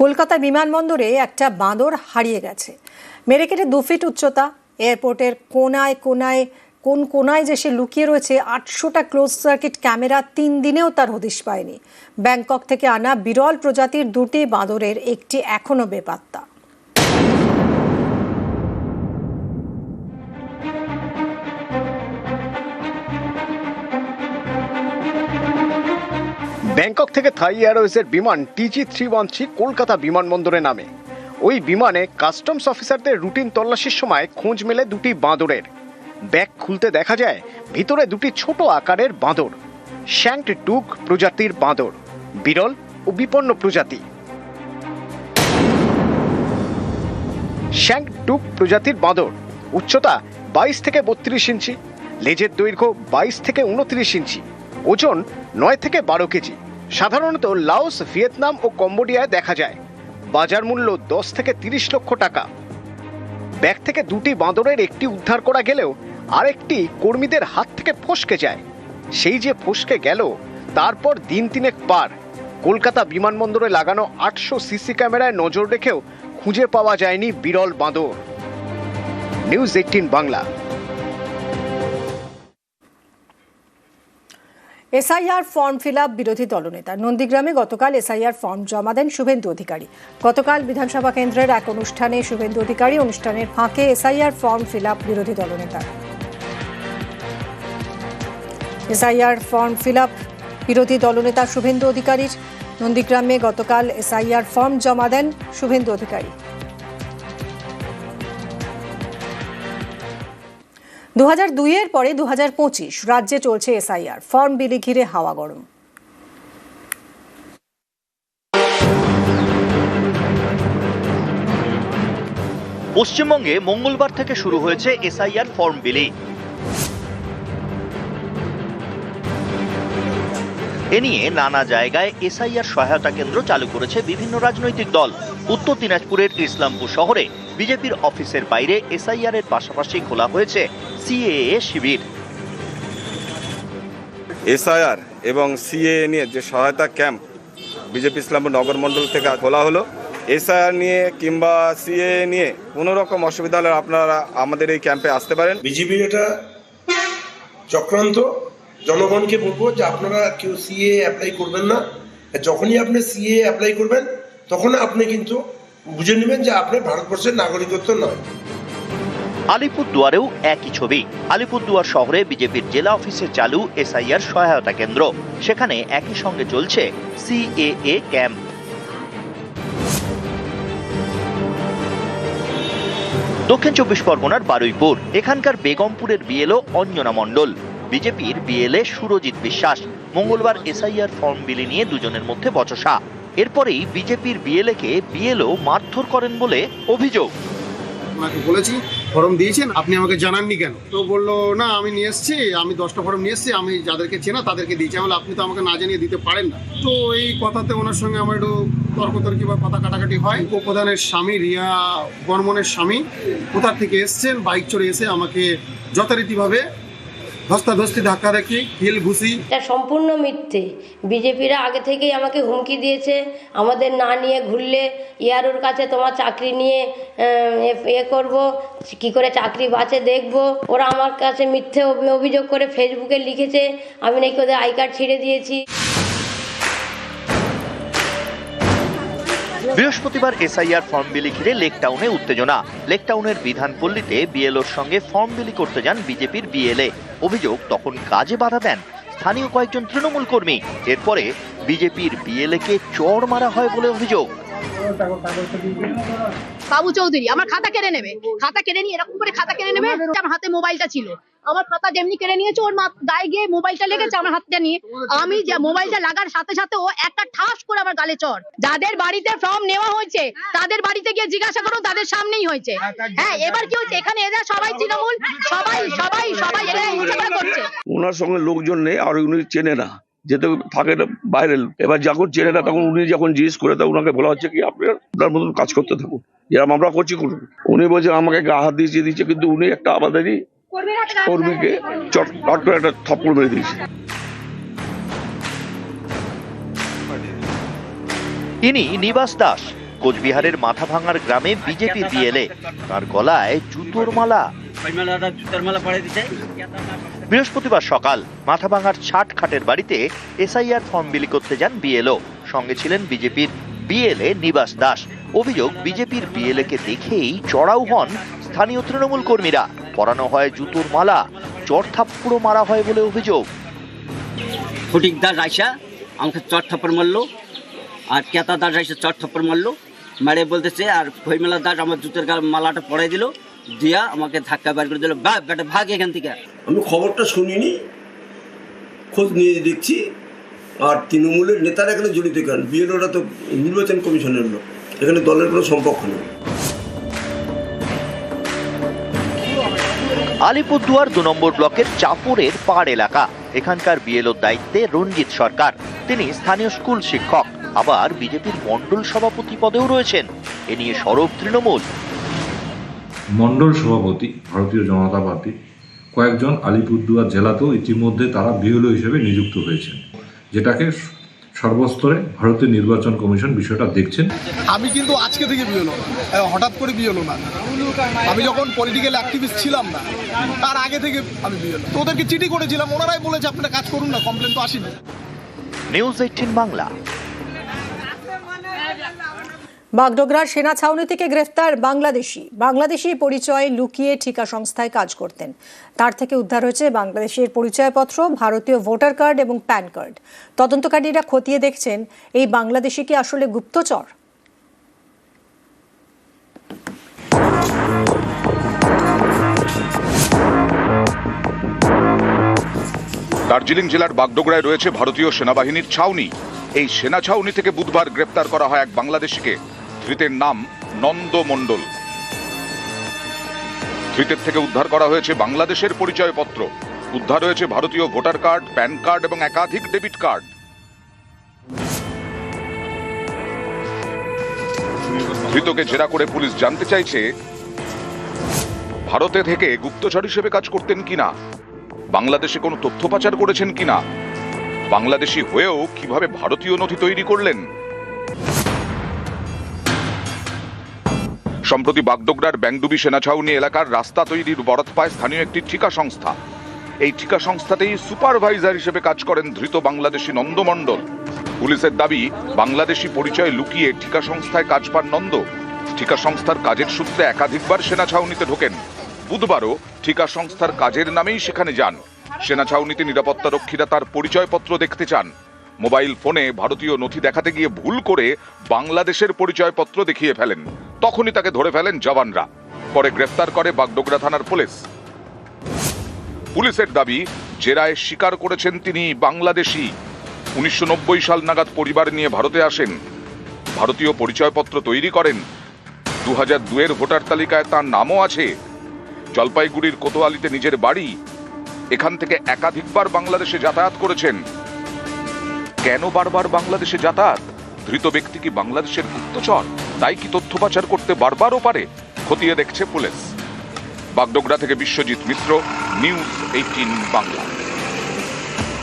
কলকাতা বিমানবন্দরে একটা বাঁদর হারিয়ে গেছে। মেরে কেটে দু ফিট উচ্চতা, এয়ারপোর্টের কোনায় কোনায়, কোন কোনায় যে সে লুকিয়ে রয়েছে, আটশোটা ক্লোজ সার্কিট ক্যামেরা তিন দিনেও তার হদিশ পায়নি। ব্যাংকক থেকে আনা বিরল প্রজাতির দুটি বাঁদরের একটি এখনও বেপাত্তা। ব্যাংকক থেকে থাই এয়ারওয়েজের বিমান TG three one three Kolkata বিমানবন্দরে নামে। ওই বিমানে কাস্টমস অফিসারদের রুটিন তল্লাশির সময় খোঁজ মেলে দুটি বাঁদরের। ব্যাগ খুলতে দেখা যায়, ভিতরে দুটি ছোট আকারের বাঁদর। শ্যাঙ্কড টুক প্রজাতির বাঁদর, বিরল ও বিপন্ন প্রজাতি। শ্যাঙ্ক টুক প্রজাতির বাঁদর, উচ্চতা বাইশ থেকে বত্রিশ ইঞ্চি, লেজের দৈর্ঘ্য বাইশ থেকে উনত্রিশ ইঞ্চি, ওজন নয় থেকে বারো কেজি। সাধারণত লাওস, ভিয়েতনাম ও কম্বোডিয়ায় দেখা যায়। বাজার মূল্য দশ থেকে তিরিশ লক্ষ টাকা। ব্যাগ থেকে দুটি বাঁদরের একটি উদ্ধার করা গেলেও আরেকটি কর্মীদের হাত থেকে ফসকে যায়। সেই যে ফসকে গেল, তারপর দিন তিনেক পার। কলকাতা বিমানবন্দরে লাগানো আটশো সিসি ক্যামেরায় নজর রেখেও খুঁজে পাওয়া যায়নি বিরল বাঁদর। News eighteen Bangla. SIR form fill up বিরোধী দলনেতা। নন্দীগ্রামে গতকাল এসআইআর ফর্ম জমা দেন শুভেন্দু অধিকারী। গতকাল বিধানসভা কেন্দ্রের এক অনুষ্ঠানে শুভেন্দু অধিকারী অনুষ্ঠানের ফাঁকে এসআইআর ফর্ম ফিল আপ বিরোধী দলনেতা। এসআইআর ফর্ম ফিল আপ বিরোধী দলনেতা শুভেন্দু অধিকারীর। নন্দীগ্রামে গতকাল এসআইআর ফর্ম জমা দেন শুভেন্দু অধিকারী। দু হাজার পরে দু পঁচিশ রাজ্যে চলছে এসআইআর। ফর্ম বিলি ঘিরে হাওয়া গরম। পশ্চিমবঙ্গে মঙ্গলবার থেকে শুরু হয়েছে এসআইআর ফর্ম বিলি। এ নিয়ে নানা জায়গায় এসআইআর সহায়তা কেন্দ্র চালু করেছে বিভিন্ন রাজনৈতিক দল। উত্তর দিনাজপুরের ইসলামপুর শহরে বিজেপির অফিসের বাইরে এসআইআর এর পাশাপাশি খোলা হয়েছে সিএএ শিবির। এসআইআর এবং সিএ নিয়ে যে সহায়তা ক্যাম্প বিজেপি ইসলামপুর নগর মণ্ডল থেকে খোলা হলো এসআইআর নিয়ে কিংবা সিএ নিয়ে কোনো রকম অসুবিধা হলে আপনারা আমাদের এই ক্যাম্পে আসতে পারেন। বিজেপির এটা চক্রান্ত জনগণকে বলব যে আপনারা কেউ সিএ অ্যাপ্লাই করবেন না। যখনই আপনি সিএ অ্যাপ্লাই করবেন তখন আপনি কিন্তু বুঝে নেবেন যে আপনার ভারতবর্ষের নাগরিকত্ব নয়। আলিপুরদুয়ারেও একই ছবি। আলিপুরদুয়ার শহরে বিজেপির জেলা অফিসে চালু এসআইআর সহায়তা কেন্দ্র। সেখানে একই সঙ্গে চলছে সিএএ ক্যাম্প। দক্ষিণ চব্বিশ পরগনার বারুইপুর। এখানকার বেগমপুরের বিএলও অঞ্জনা মণ্ডল। বিজেপির বিএলএ সুরজিৎ বিশ্বাস। মঙ্গলবার এসআইআর ফর্ম বিলি নিয়ে দুজনের মধ্যে বচসা। এরপরেই বিজেপির বিএলএ কে বিএলও মারধর করেন বলে অভিযোগ। ওনাকে বলেছি, ফর্ম দিয়েছেন, আপনি আমাকে জানাননি কেন? তো বলল, না, আমি নিয়ে এসেছি, আমি দশটা ফর্ম নিয়ে এসেছি, আমি যাদেরকে চেনা তাদেরকে দিয়েছি। আমি আপনি তো আমাকে না জানিয়ে দিতে পারেন না। তো এই কথাতে ওনার সঙ্গে আমার একটু তর্কতর্কি বা কথা কাটাকাটি হয়। উপপ্রধানের স্বামী, রিয়া বর্মনের স্বামী কোথার থেকে এসছেন, বাইক চড়ে এসে আমাকে যথারীতিভাবে ধস্তাধস্তি ধাক্কা দেখি, হিল ঘুষি। এটা সম্পূর্ণ মিথ্যে। বিজেপিরা আগে থেকেই আমাকে হুমকি দিয়েছে, আমাদের না নিয়ে ঘুরলে ইয়ারোর কাছে তোমার চাকরি নিয়ে এ করব, কি করে চাকরি বাঁচে দেখব। ওরা আমার কাছে মিথ্যে অভিযোগ করে ফেসবুকে লিখেছে, আমি নাকি ওদের আই কার্ড ছিঁড়ে দিয়েছি। বৃহস্পতিবার এসআইআর ফর্ম বিলি ঘিরে লেকটাউনে উত্তেজনা। লেকটাউনের বিধানপল্লীতে বিএলওর সঙ্গে ফর্ম বিলি করতে যান বিজেপির বিএলএ। অভিযোগ, তখন কাজে বাধা দেন স্থানীয় কয়েকজন তৃণমূল কর্মী। এরপরে বিজেপির বিএলএ কে চড় মারা হয় বলে অভিযোগ। বাবু চৌধুরী, আমার খাতা কেড়ে নেবে। খাতা কেড়ে নিয়ে এরকম করে খাতা কেড়ে নেবে আমার হাতে মোবাইলটা ছিল। আমার খাতা যেমনি কেড়ে নিয়েছে, ওর গায়ে গিয়ে মোবাইলটা লেগেছে আমার হাতটা নিয়ে আমি যে মোবাইলটা লাগার সাথে সাথে ও একটা ঠাস করে আমার গালে চড়। যাদের বাড়িতে ফর্ম নেওয়া হয়েছে, তাদের বাড়িতে গিয়ে জিজ্ঞাসা করুন, তাদের সামনেই হয়েছে। হ্যাঁ এবার কি হচ্ছে এখানে এরা সবাই তৃণমূল, সবাই সবাই সবাই করছে। ওনার সঙ্গে লোকজন নেই, আর উনি চেনে না। যেতে থাকে না বাইরের এবার যখন চেনে না, তখন উনি যখন জিজ্ঞেস করে তখন ওনাকে বলা হচ্ছে কি, আপনার আপনার মতন কাজ করতে থাকুন। যেরকম আমরা করছি করুন উনি বলছে আমাকে গা হাত দিয়েছে দিচ্ছে কিন্তু উনি একটা আমাদেরই কর্মীকে চট করে একটা থপ্পড় মেরে দিয়েছে। ইনি নিবাস দাস, কোচবিহারের মাথাভাঙার গ্রামে বিজেপির বিএলএ। তার গলায় জুতোর মালা। বৃহস্পতিবার সকাল মাথাভাঙার ছাট খাটের বাড়িতে এসআইআর ফর্ম বিলি করতে যান বিএলও। সঙ্গে ছিলেন বিজেপির বিএলএ নিবাস দাস। অভিযোগ বিজেপির বিএলএ কে দেখেই চড়াও হন স্থানীয় তৃণমূল কর্মীরা। পরানো হয় জুতোর মালা চর থাপ্পুড়ো মারা হয় বলে অভিযোগ। ফটিক দাস আইসা আমাকে চট থাপ্পড় মারলো আর কেতা দাস আইসা চট থাপ্পড় মারলো। মারে বলতেছে আর খৈমেলা দাস আমার জুতের মালাটা পড়াই দিল। দিয়া আমাকে ধাক্কা বার করে দিল বা বেটা ভাগ এখান থেকে। আমি খবরটা শুনিনি খোঁজ নিয়ে দেখছি আর তৃণমূলের নেতারা এখানে জড়িত কেন বিএলওরা তো নির্বাচন কমিশনের লোক এখানে দলের কোনো সম্পর্ক নেই। আলিপুরদুয়ার দু নম্বর ব্লকের চাপড়ের পাড় এলাকা। এখানকার বিএলওর দায়িত্বে রঞ্জিত সরকার। তিনি স্থানীয় স্কুল শিক্ষক। আবার বিজেপির মণ্ডল সভাপতি পদেও রয়েছেন। এ নিয়ে সরব তৃণমূল। মণ্ডল সভাপতি ভারতীয় জনতা পার্টি কয়েকজন আলিপুরদুয়ার জেলাতেও ইতিমধ্যে তারা বিএলও হিসেবে নিযুক্ত হয়েছেন যেটাকে সর্বস্তরে ভারতীয় নির্বাচন কমিশন বিষয়টা দেখছেন। আমি কিন্তু আজকে থেকে বিয়ে হঠাৎ করে বিয়ে হলো না। আমি যখন পলিটিক্যাল অ্যাক্টিভিস্ট ছিলাম না তার আগে থেকে আমি বিয়ে হলো তো ওদেরকে চিঠি করেছিলাম ওনারাই বলেছে আপনারা কাজ করুন না কমপ্লেন তো আসেনি। News eighteen Bangla. বাগডোগরার সেনা ছাউনি থেকে গ্রেফতার বাংলাদেশি। বাংলাদেশি পরিচয় লুকিয়ে ঠিকা সংস্থায় কাজ করতেন। তার থেকে উদ্ধার হয়েছে বাংলাদেশের পরিচয়পত্র, ভারতীয় ভোটার কার্ড এবং প্যান কার্ড। তদন্তকারীরা খতিয়ে দেখছেন, এই বাংলাদেশি কি আসলে গুপ্তচর? দার্জিলিং জেলার বাগডোগরায় রয়েছে ভারতীয় সেনাবাহিনীর ছাউনি। এই সেনা ছাউনি থেকে বুধবার গ্রেপ্তার করা হয় এক বাংলাদেশিকে। ধৃতের নাম নন্দ মণ্ডল ধৃতের থেকে উদ্ধার করা হয়েছে বাংলাদেশের পরিচয়পত্র। উদ্ধার হয়েছে ভারতীয় ভোটার কার্ড, প্যান কার্ড এবং একাধিক ডেবিট কার্ড। ধৃতকে জেরা করে পুলিশ জানতে চাইছে, ভারতে থেকে গুপ্তচর হিসেবে কাজ করতেন কিনা? বাংলাদেশে কোনো তথ্য পাচার করেছেন কিনা? বাংলাদেশি হয়েও কীভাবে ভারতীয় নথি তৈরি করলেন? সম্প্রতি বাগডোগরার ব্যাংডুবি সেনাছাউনি এলাকার রাস্তা তৈরির বরাত পায় স্থানীয় একটি ঠিকা সংস্থা। এই ঠিকা সংস্থাতেই সুপারভাইজার হিসেবে কাজ করেন ধৃত বাংলাদেশি নন্দমণ্ডল। পুলিশের দাবি, বাংলাদেশি পরিচয় লুকিয়ে ঠিকা সংস্থায় কাজ পান নন্দ। ঠিকা সংস্থার কাজের সূত্রে একাধিকবার সেনা ছাউনিতে ঢোকেন। বুধবারও ঠিকা সংস্থার কাজের নামেই সেখানে যান। সেনা ছাউনিতে নিরাপত্তা রক্ষীরা তার পরিচয়পত্র দেখতে চান। মোবাইল ফোনে ভারতীয় নথি দেখাতে গিয়ে ভুল করে বাংলাদেশের পরিচয়পত্র দেখিয়ে ফেলেন। তখনই তাকে ধরে ফেলেন জওয়ানরা। পরে গ্রেফতার করে বাগডোগরা থানার পুলিশ। পুলিশের দাবি, জেরায় স্বীকার করেছেন তিনি বাংলাদেশি। উনিশশো নব্বই সাল নাগাদ পরিবার নিয়ে ভারতে আসেন। ভারতীয় পরিচয়পত্র তৈরি করেন। দু হাজার দুয়ের ভোটার তালিকায় তার নামও আছে। জলপাইগুড়ির কোতোয়ালিতে নিজের বাড়ি। এখান থেকে একাধিকবার বাংলাদেশে যাতায়াত করেছেন। কেন বারবার বাংলাদেশে যাতায়াত? ধৃত ব্যক্তি কি বাংলাদেশের গুপ্তচর? তাই কি তথ্য পাচার করতে বারবারও পারে? খতিয়ে দেখছে পুলিশ। বাগডোগরা থেকে বিশ্বজিৎ মিত্র, নিউজ এইটিন বাংলা।